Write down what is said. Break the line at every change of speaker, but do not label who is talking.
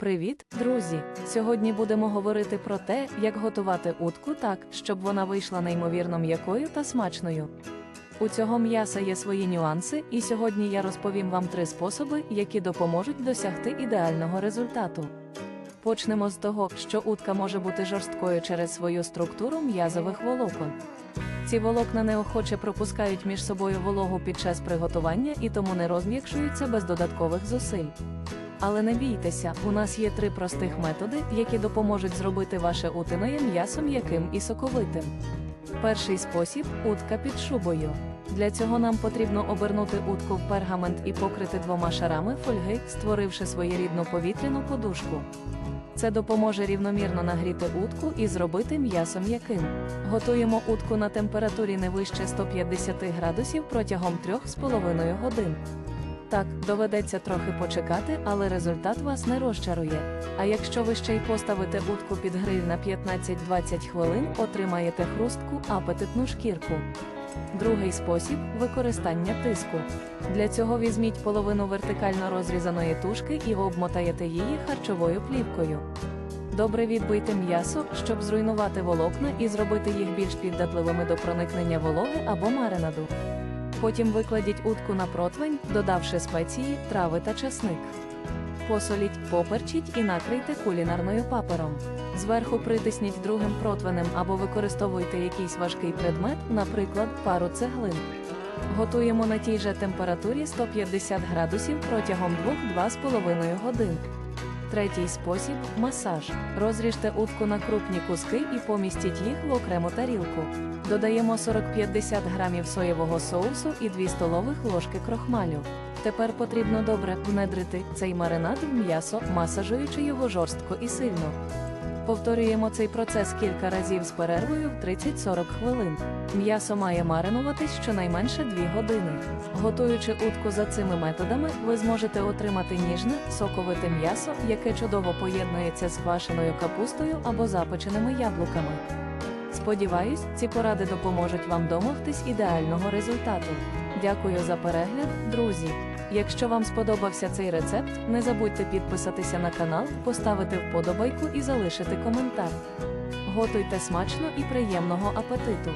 Привіт, друзі! Сьогодні будемо говорити про те, як готувати утку так, щоб вона вийшла неймовірно м'якою та смачною. У цього м'яса є свої нюанси, і сьогодні я розповім вам три способи, які допоможуть досягти ідеального результату. Почнемо з того, що утка може бути жорсткою через свою структуру м'язових волокон. Ці волокна неохоче пропускають між собою вологу під час приготування і тому не розм'якшуються без додаткових зусиль. Але не бійтеся, у нас є три простих методи, які допоможуть зробити ваше утиноє м'ясо м'яким і соковитим. Перший спосіб утка під шубою. Для цього нам потрібно обернути утку в пергамент і покрити двома шарами фольги, створивши своєрідну повітряну подушку. Це допоможе рівномірно нагріти утку і зробити м'ясо м'яким. Готуємо утку на температурі не вище 150 градусів протягом 3,5 годин. Так, доведеться трохи почекати, але результат вас не розчарує. А якщо ви ще й поставите утку під гриль на 15-20 хвилин, отримаєте хрустку, апетитну шкірку. Другий спосіб використання тиску. Для цього візьміть половину вертикально розрізаної тушки і обмотаєте її харчовою плівкою. Добре відбийте м'ясо, щоб зруйнувати волокна і зробити їх більш піддатливими до проникнення вологи або маринаду. Потім викладіть утку на противень, додавши спеції, трави та часник. Посоліть, поперчіть і накрийте кулінарною папером. Зверху притисніть другим противнем або використовуйте якийсь важкий предмет, наприклад, пару цеглин. Готуємо на тій же температурі 150 градусів протягом 2-2,5 годин. Третій спосіб масаж. Розріжте утку на крупні куски і помістіть їх в окрему тарілку. Додаємо 40-50 грамів соєвого соусу і 2 столових ложки крохмалю. Тепер потрібно добре внедрити цей маринад в м'ясо, масажуючи його жорстко і сильно. Повторюємо цей процес кілька разів з перервою в 30-40 хвилин. М'ясо має маринуватись щонайменше 2 години. Готуючи утку за цими методами, ви зможете отримати ніжне, соковите м'ясо, яке чудово поєднується з квашеною капустою або запеченими яблуками. Сподіваюсь, ці поради допоможуть вам домогтись ідеального результату. Дякую за перегляд, друзі! Якщо вам сподобався цей рецепт, не забудьте підписатися на канал, поставити вподобайку і залишити коментар. Готуйте смачно і приємного апетиту!